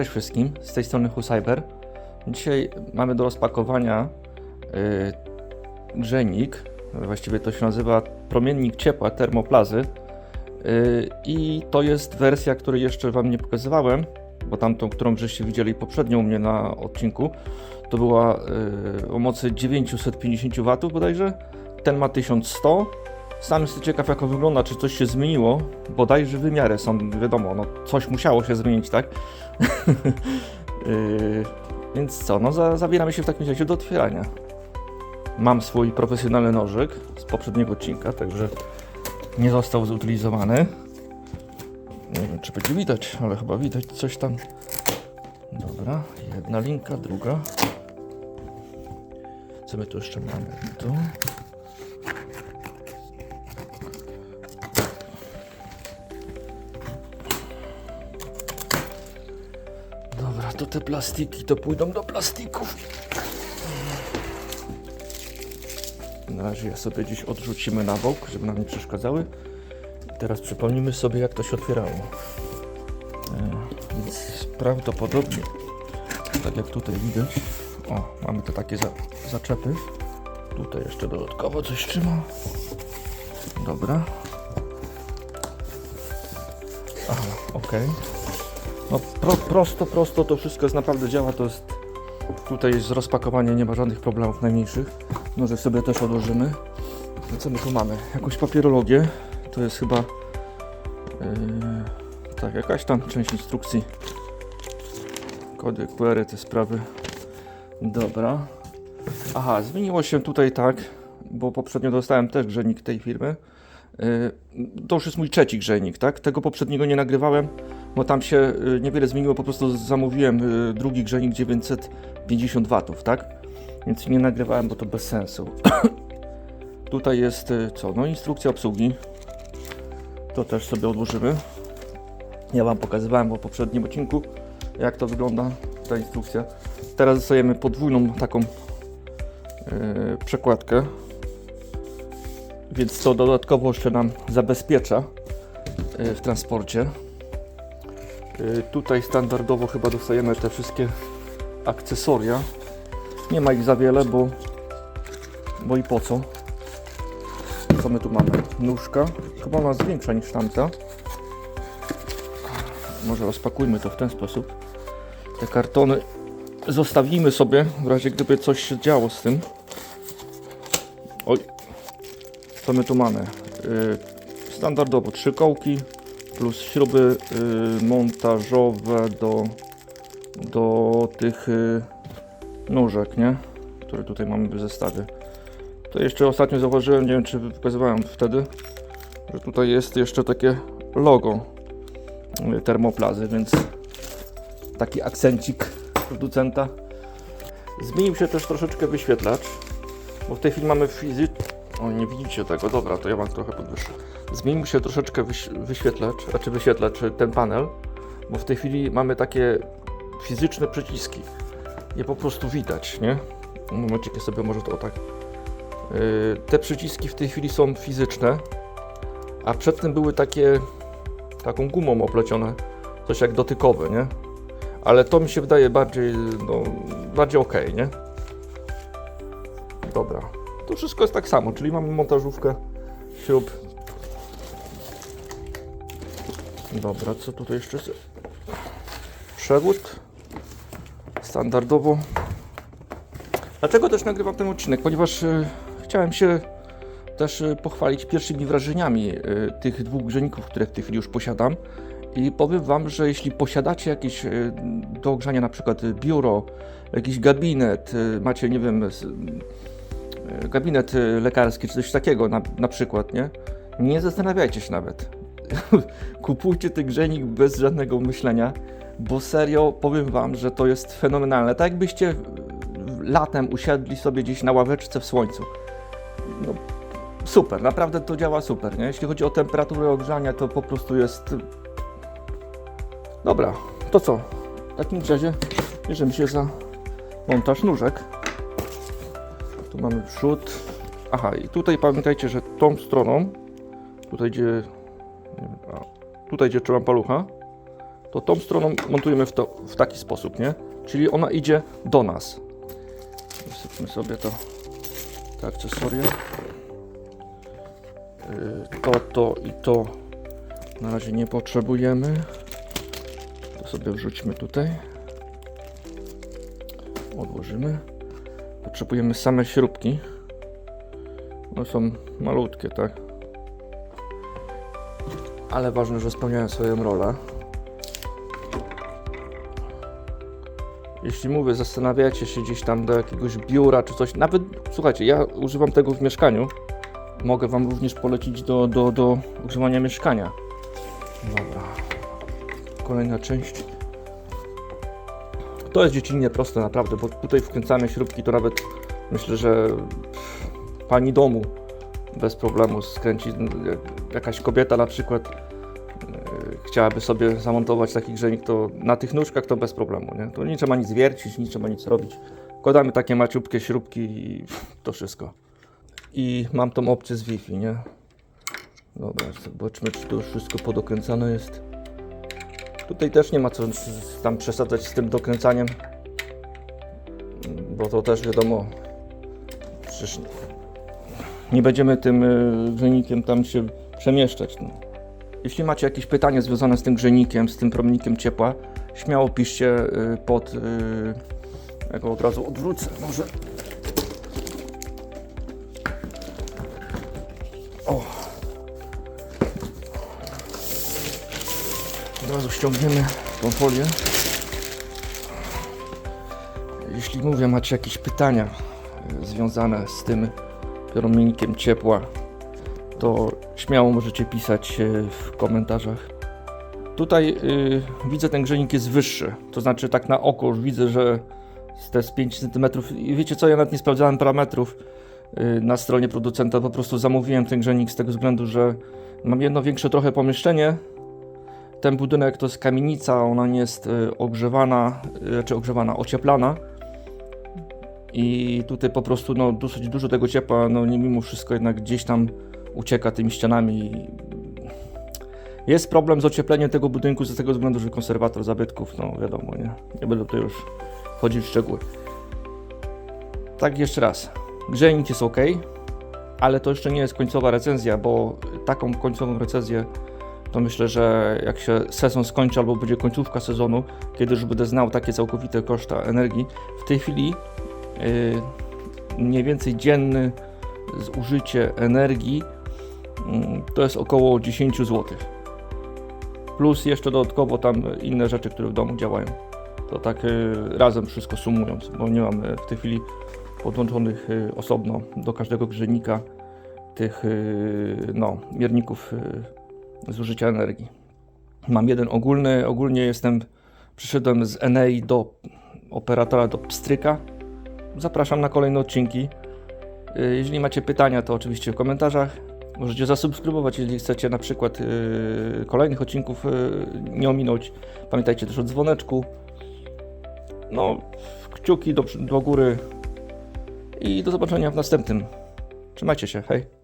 Cześć wszystkim, z tej strony Hucyber. Dzisiaj mamy do rozpakowania yy, właściwie to się nazywa promiennik ciepła termoplazy yy, i to jest wersja, której jeszcze Wam nie pokazywałem, bo tamtą, którą żeście widzieli poprzednio u mnie na odcinku, to była yy, o mocy 950 W bodajże, ten ma 1100 sam jestem ciekaw, jak on wygląda, czy coś się zmieniło. Bodajże wymiary są, wiadomo, no coś musiało się zmienić, tak? yy, więc co, no za, zabieramy się w takim razie do otwierania. Mam swój profesjonalny nożyk z poprzedniego odcinka, także nie został zutylizowany. Nie wiem, czy będzie widać, ale chyba widać coś tam. Dobra, jedna linka, druga. Co my tu jeszcze mamy? Tu. To te plastiki to pójdą do plastików. Na razie je sobie gdzieś odrzucimy na bok, żeby nam nie przeszkadzały. Teraz przypomnimy sobie, jak to się otwierało. E, Więc prawdopodobnie, tak jak tutaj widać, o, mamy te takie za, zaczepy. Tutaj jeszcze dodatkowo coś trzyma. Dobra. Aha, okej. No pro, prosto, prosto to wszystko jest naprawdę działa, to jest tutaj z rozpakowaniem nie ma żadnych problemów najmniejszych. Może sobie też odłożymy. No co my tu mamy? Jakąś papierologię. To jest chyba yy, tak, jakaś tam część instrukcji. Kody QR, te sprawy. Dobra. Aha, zmieniło się tutaj tak, bo poprzednio dostałem też grzejnik tej firmy. Yy, To już jest mój trzeci grzejnik, tak? Tego poprzedniego nie nagrywałem, bo tam się y, niewiele zmieniło, po prostu zamówiłem y, drugi grzejnik 950 watów, tak? Więc nie nagrywałem, bo to bez sensu. Tutaj jest y, co? No instrukcja obsługi. To też sobie odłożymy. Ja Wam pokazywałem w poprzednim odcinku, jak to wygląda ta instrukcja. Teraz dostajemy podwójną taką y, przekładkę, więc to dodatkowo jeszcze nam zabezpiecza y, w transporcie. Y, Tutaj standardowo chyba dostajemy te wszystkie akcesoria. Nie ma ich za wiele, bo, bo i po co. Co my tu mamy? Nóżka. Chyba ona jest większa niż tamta. Może rozpakujmy to w ten sposób. Te kartony zostawimy sobie, w razie gdyby coś się działo z tym. Oj, co my tu mamy? Y, Standardowo trzy kołki plus śruby y, montażowe do, do tych y, nóżek, nie? Które tutaj mamy w zestawie. To jeszcze ostatnio zauważyłem, nie wiem czy pokazywałem wtedy, że tutaj jest jeszcze takie logo termoplazy, więc taki akcencik producenta. Zmienił się też troszeczkę wyświetlacz, bo w tej chwili mamy fizy... O, nie widzicie tego, dobra, to ja mam trochę podwyższę. Zmienił się troszeczkę wyś wyświetlacz, znaczy wyświetlacz, ten panel, bo w tej chwili mamy takie fizyczne przyciski. Je po prostu widać, nie? Momencik sobie może to o tak. Yy, te przyciski w tej chwili są fizyczne, a przedtem były takie taką gumą oplecione, coś jak dotykowe, nie? Ale to mi się wydaje bardziej, no, bardziej ok, nie? Dobra. To wszystko jest tak samo, czyli mamy montażówkę, śrub. Dobra, co tutaj jeszcze? Przewód. Standardowo. Dlaczego też nagrywam ten odcinek? Ponieważ e, chciałem się też e, pochwalić pierwszymi wrażeniami e, tych dwóch grzejników, które w tej chwili już posiadam. I powiem Wam, że jeśli posiadacie jakieś do ogrzania na przykład biuro, jakiś gabinet, macie, nie wiem, gabinet e, lekarski czy coś takiego na, na przykład, nie? Nie zastanawiajcie się nawet. Kupujcie ten grzejnik bez żadnego myślenia, bo serio powiem Wam, że to jest fenomenalne. Tak jakbyście latem usiadli sobie gdzieś na ławeczce w słońcu. No, super, naprawdę to działa super, nie? Jeśli chodzi o temperaturę ogrzania, to po prostu jest... Dobra, to co? W takim razie bierzemy się za montaż nóżek. Mamy przód. Aha, i tutaj pamiętajcie, że tą stroną, tutaj gdzie, wiem, tutaj gdzie trzymam palucha, to tą stroną montujemy w, to, w taki sposób, nie? Czyli ona idzie do nas. Wysypmy sobie to te akcesoria. Yy, To, to i to na razie nie potrzebujemy. To sobie wrzućmy tutaj. Odłożymy. Potrzebujemy same śrubki. One są malutkie, tak? Ale ważne, że spełniają swoją rolę. Jeśli mówię, zastanawiacie się gdzieś tam do jakiegoś biura czy coś, nawet słuchajcie, ja używam tego w mieszkaniu. Mogę Wam również polecić do, do, do używania mieszkania. Dobra. Kolejna część. To jest dziecinnie proste naprawdę, bo tutaj wkręcamy śrubki, to nawet myślę, że pani domu bez problemu skręci. Jak Jakaś kobieta na przykład e, chciałaby sobie zamontować taki grzejnik, to na tych nóżkach to bez problemu, nie? To nie trzeba nic wiercić, nie trzeba nic robić. Kładamy takie maciupkie śrubki i to wszystko. I mam tą opcję z Wi-Fi, nie? Dobra, zobaczmy, czy to już wszystko podokręcane jest. Tutaj też nie ma co tam przesadzać z tym dokręcaniem, bo to też wiadomo, przecież nie będziemy tym y, grzejnikiem tam się przemieszczać. No. Jeśli macie jakieś pytanie związane z tym grzejnikiem, z tym promiennikiem ciepła, śmiało piszcie y, pod. y, Ja go od razu odwrócę, może. O. Od razu ściągniemy tą folię. Jeśli mówię, macie jakieś pytania y, związane z tym promiennikiem ciepła, to śmiało możecie pisać e, w komentarzach. Tutaj y, widzę, ten grzejnik jest wyższy, to znaczy tak na oko już widzę, że z 5 cm. I wiecie co, ja nawet nie sprawdzałem parametrów na stronie producenta, po prostu zamówiłem ten grzejnik z tego względu, że mam jedno większe trochę pomieszczenie. Ten budynek to jest kamienica, ona nie jest y, ogrzewana, y, czy ogrzewana, ocieplana. I tutaj po prostu no, dosyć dużo tego ciepła, no nie mimo wszystko jednak gdzieś tam ucieka tymi ścianami. Jest problem z ociepleniem tego budynku z tego względu, że konserwator zabytków, no wiadomo, nie? Nie będę tutaj już wchodzić w szczegóły. Tak jeszcze raz. Grzejnik jest ok, ale to jeszcze nie jest końcowa recenzja, bo taką końcową recenzję to myślę, że jak się sezon skończy albo będzie końcówka sezonu, kiedy już będę znał takie całkowite koszta energii, w tej chwili yy, mniej więcej dzienny zużycie energii mm, to jest około 10 zł. Plus jeszcze dodatkowo tam inne rzeczy, które w domu działają. To tak y, razem wszystko sumując, bo nie mam y, w tej chwili podłączonych y, osobno do każdego grzejnika tych y, no, mierników y, zużycia energii. Mam jeden ogólny, ogólnie jestem, przyszedłem z Enei do operatora do Pstryka. Zapraszam na kolejne odcinki. Y, Jeżeli macie pytania, to oczywiście w komentarzach. Możecie zasubskrybować, jeżeli chcecie na przykład y, kolejnych odcinków y, nie ominąć. Pamiętajcie też o dzwoneczku. No, kciuki do, do góry i do zobaczenia w następnym. Trzymajcie się, hej.